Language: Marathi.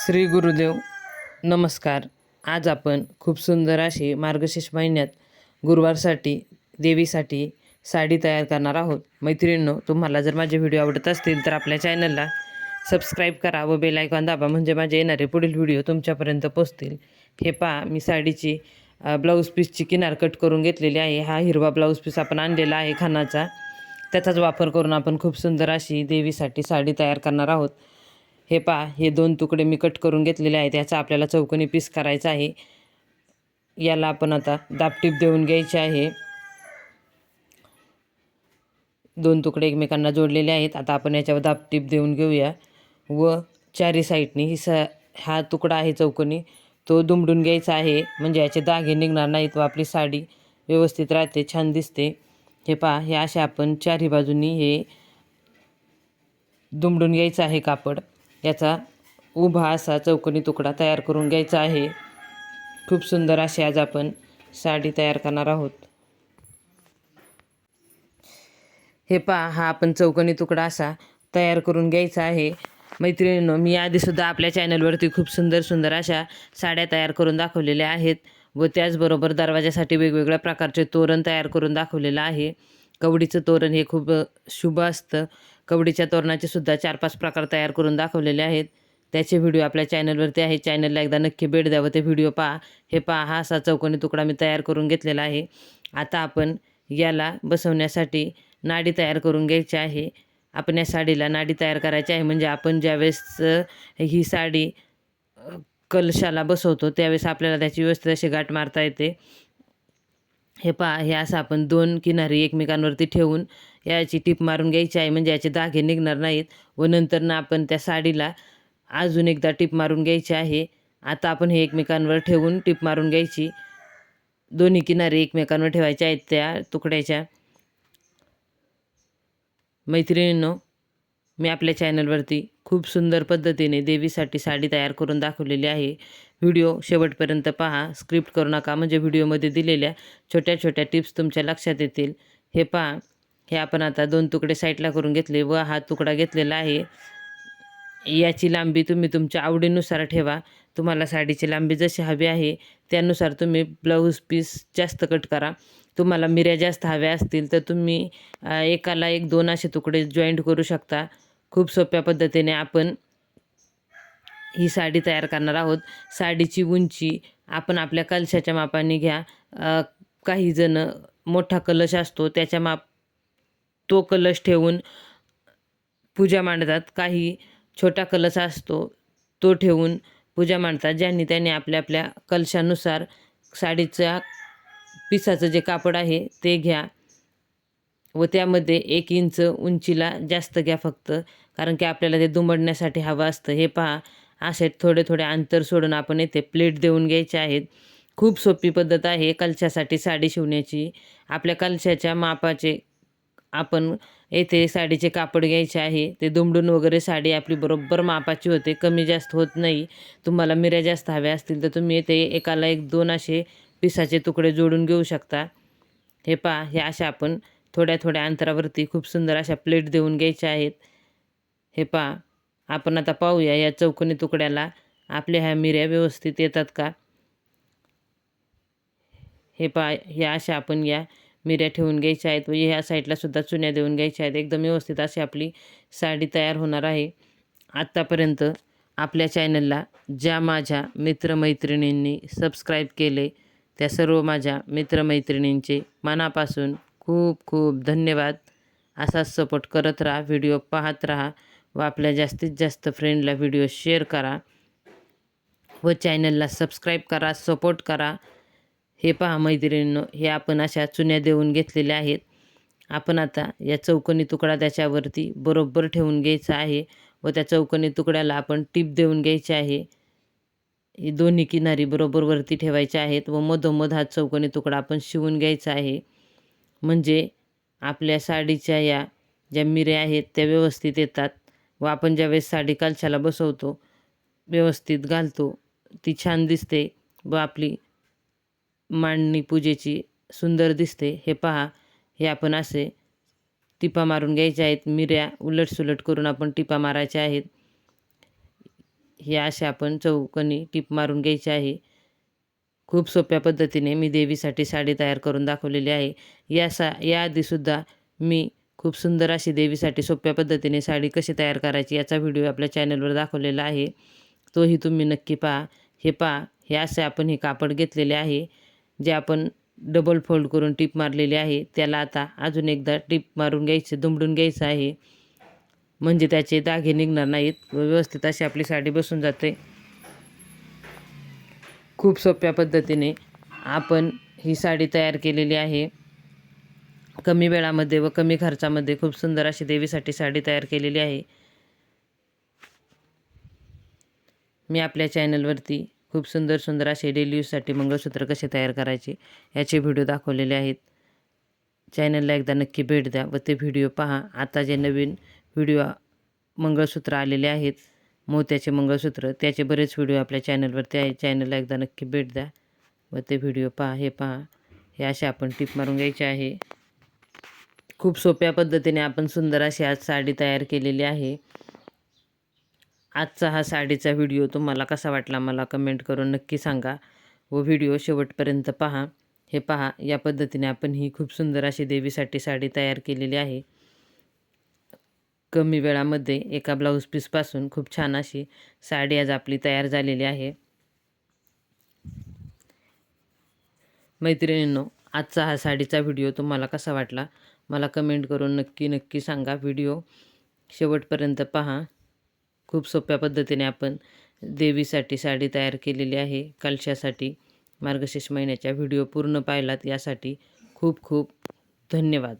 श्री गुरुदेव नमस्कार. आज आपण खूप सुंदर अशी मार्गशीर्ष महिन्यात गुरुवारसाठी देवीसाठी साडी तयार करणार आहोत. मैत्रिणींनो तुम्हाला जर माझे व्हिडिओ आवडत असतील तर आपल्या चॅनलला सबस्क्राईब करा व बेल आयकॉन दाबा म्हणजे माझे येणारे पुढील व्हिडिओ तुमच्यापर्यंत पोचतील हे पहा मी साडीची ब्लाऊज पीसची किनार कट करून घेतलेली आहे. हा हिरवा ब्लाऊज पीस आपण आणलेला आहे खानाचा. त्याचाच वापर करून आपण खूप सुंदर अशी देवीसाठी साडी तयार करणार आहोत. हे पहा हे दोन तुकडे मी कट करून घेतलेले आहेत याचा आपल्याला चौकोनी पीस करायचा आहे. याला आपण आता दापटीप देऊन घ्यायचे आहे. दोन तुकडे एकमेकांना जोडलेले आहेत. आता आपण याच्यावर दापटीप देऊन घेऊया. व चारी साईडनी ही स हा तुकडा आहे चौकोनी. तो दुमडून घ्यायचा आहे. म्हणजे याचे दागे निघणार नाहीत व आपली साडी व्यवस्थित राहते छान दिसते. हे पहा हे असे आपण चारही बाजूनी हे दुमडून घ्यायचं आहे कापड. याचा उभा असा चौकोनी तुकडा तयार करून घ्यायचा आहे. खूप सुंदर अशी आज आपण साडी तयार करणार आहोत. हे पहा हा आपण चौकोनी तुकडा असा तयार करून घ्यायचा आहे. मैत्रिणींनो मी आधीसुद्धा आपल्या चॅनलवरती खूप सुंदर सुंदर अशा साड्या तयार करून दाखवलेल्या आहेत व त्याचबरोबर दरवाजासाठी वेगवेगळ्या प्रकारचे तोरण तयार करून दाखवलेलं आहे. कवडीचं तोरण हे खूप शुभ असतं. कवडीच्या तोरणाचे सुद्धा चार पाच प्रकार तयार करून दाखवलेले आहेत. त्याचे व्हिडिओ आपल्या चॅनलवरती आहे. चॅनलला एकदा नक्की भेट द्यावं ते व्हिडिओ पहा. हे पहा हा असा चौकोनी तुकडा मी तयार करून घेतलेला आहे. आता आपण याला बसवण्यासाठी नाडी तयार करून घ्यायची आहे. आपण या साडीला नाडी तयार करायची आहे. म्हणजे आपण ज्यावेळेस ही साडी कलशाला बसवतो त्यावेळेस आपल्याला त्याची व्यवस्थित अशी गाठ मारता येते. हे पहा हे असं आपण दोन किनारी एकमेकांवरती ठेवून याची टीप मारून घ्यायची आहे. म्हणजे याचे धागे निघणार नाहीत व नंतर ना आपण त्या साडीला अजून एकदा टीप मारून घ्यायची आहे. आता आपण हे एकमेकांवर ठेवून टीप मारून घ्यायची. दोन्ही किनारी एकमेकांवर ठेवायच्या आहेत त्या तुकड्याच्या. मैत्रिणींनो मी आपल्या चॅनलवरती खूप सुंदर पद्धतीने देवीसाठी साडी तयार करून दाखवलेली आहे. व्हिडिओ शेवटपर्यंत पहा. स्क्रिप्ट करू नका म्हणजे व्हिडिओमध्ये दिलेल्या छोट्या छोट्या टिप्स तुमच्या लक्षात येतील. हे पहा. हे आपण आता दोन तुकडे साईडला करून घेतले व हा तुकडा घेतलेला आहे. याची लांबी तुम्ही तुमच्या आवडीनुसार ठेवा. तुम्हाला साडीची लांबी जशी हवी आहे त्यानुसार तुम्ही ब्लाऊज पीस जास्त कट करा. तुम्हाला मिऱ्या जास्त हव्या असतील तर तुम्ही एकाला एक दोन असे तुकडे जॉईंट करू शकता. खूप सोप्या पद्धतीने आपण ही साडी तयार करणार आहोत. साडीची उंची आपण आपल्या कलशाच्या मापाने घ्या. काहीजणं काही जण मोठा कलश असतो त्याच्या माप तो कलश ठेवून पूजा मांडतात. काही छोटा कलश असतो तो ठेवून पूजा मांडतात ज्यांनी त्यांनी आपल्या आपल्या कलशानुसार साडीच्या पिसाचं जे कापड आहे ते घ्या. व त्यामध्ये एक इंच उंचीला जास्त घ्या फक्त. कारण की आपल्याला ते दुमडण्यासाठी हवं असतं. हे पहा असे थोडे थोडे अंतर सोडून आपण येथे प्लेट देऊन घ्यायचे आहेत. खूप सोपी पद्धत आहे कलशासाठी साडी शिवण्याची. आपल्या कलशाच्या मापाचे आपण येथे साडीचे कापड घ्यायचे आहे. ते दुमडून वगैरे साडी आपली बरोबर मापाची होते. कमी जास्त होत नाही. तुम्हाला मिऱ्या जास्त हव्या असतील तर तुम्ही येथे एकाला एक दोन असे पिसाचे तुकडे जोडून घेऊ शकता. हे पहा हे अशा आपण थोड्या थोड्या अंतरावरती खूप सुंदर अशा प्लेट देऊन घ्यायच्या आहेत. हे पहा आपण आता पाहूया या चौकोनी तुकड्याला आपल्या ह्या मिऱ्या व्यवस्थित येतात का? हे पहा ह्या अशा आपण या मिऱ्या ठेवून घ्यायच्या आहेत व ह्या साईडलासुद्धा चुन्या देऊन घ्यायच्या आहेत. एकदम व्यवस्थित अशी आपली साडी तयार होणार आहे. आत्तापर्यंत आपल्या चॅनलला ज्या माझ्या मित्रमैत्रिणींनी सबस्क्राईब केले त्या सर्व माझ्या मित्रमैत्रिणींचे मनापासून खूप खूप धन्यवाद. असाच सपोर्ट करत राहा व्हिडिओ पाहत राहा व आपल्या जास्तीत जास्त फ्रेंडला व्हिडिओ शेअर करा व चॅनलला सबस्क्राईब करा सपोर्ट करा. हे पहा मैत्रिणींनो हे आपण अशा चुन्या देऊन घेतलेल्या आहेत. आपण आता या चौकोनी तुकडा त्याच्यावरती बरोबर ठेवून घ्यायचा आहे व त्या चौकोनी तुकड्याला आपण टीप देऊन घ्यायची आहे. ही दोन्ही किनारी बरोबर वरती ठेवायच्या आहेत व मधोमध हा चौकोनी तुकडा आपण शिवून घ्यायचा आहे. म्हणजे आपल्या साडीच्या या ज्या मिऱ्या आहेत त्या व्यवस्थित येतात व आपण ज्यावेळेस साडी कालशाला बसवतो व्यवस्थित घालतो ती छान दिसते व आपली मांडणी पूजेची सुंदर दिसते. हे पहा हे आपण असे टिपा मारून घ्यायच्या आहेत. मिऱ्या उलटसुलट करून आपण टिपा मारायच्या आहेत. हे असे आपण चौकनी टिप मारून घ्यायचे आहे. खूप सोप्या पद्धतीने मी देवीसाठी साडी तयार करून दाखवलेली आहे. या सा याआधीसुद्धा मी खूप सुंदर अशी देवीसाठी सोप्या पद्धतीने साडी कशी तयार करायची याचा व्हिडिओ आपल्या चॅनलवर दाखवलेला आहे. तोही तुम्ही नक्की पहा. हे पहा हे असे आपण हे कापड घेतलेले आहे जे आपण डबल फोल्ड करून टीप मारलेली आहे. त्याला आता अजून एकदा टीप मारून घ्यायचं दुमडून घ्यायचं आहे. म्हणजे त्याचे दागे निघणार नाहीत व व्यवस्थित अशी आपली साडी बसून जाते. खूप सोप्या पद्धतीने आपण ही साडी तयार केलेली आहे. कमी वेळामध्ये व कमी खर्चामध्ये खूप सुंदर अशी देवीसाठी साडी तयार केलेली आहे. मी आपल्या चॅनलवरती खूप सुंदर सुंदर असे डेली यूजसाठी मंगळसूत्र कसे तयार करायचे याचे व्हिडिओ दाखवलेले आहेत. चॅनलला एकदा नक्की भेट द्या व ते व्हिडिओ पहा. आता जे नवीन व्हिडिओ मंगळसूत्र आलेले आहेत मोत्याचे मंगळसूत्र त्याचे बरेच व्हिडिओ आपल्या चॅनलवर आहे. चॅनलला एकदा नक्की भेट द्या. व ते व्हिडिओ पहा हे पहा. हे असे आपण टिप मारून घ्यायचे आहे. खूप सोप्या पद्धतीने आपण सुंदर अशी आज साडी तयार केलेली आहे. आजचा हा साडीचा व्हिडिओ तुम्हाला कसा वाटला मला कमेंट करून नक्की सांगा. व व्हिडिओ शेवटपर्यंत पहा. हे पहा या पद्धतीने आपण ही खूप सुंदर अशी देवीसाठी साडी तयार केलेली आहे. कमी वेळामध्ये एका ब्लाऊज पीसपासून खूप छान अशी साडी आज आपली तयार झालेली आहे. मैत्रिणींनो आजचा हा साडीचा व्हिडिओ तुम्हाला कसा वाटला? मला कमेंट करून नक्की नक्की सांगा. व्हिडिओ शेवटपर्यंत पहा. खूप सोप्या पद्धतीने आपण देवीसाठी साडी तयार केलेली आहे. कलशासाठी मार्गशीर्ष महिन्याच्या व्हिडिओ पूर्ण पाहिलात. यासाठी खूप खूप धन्यवाद.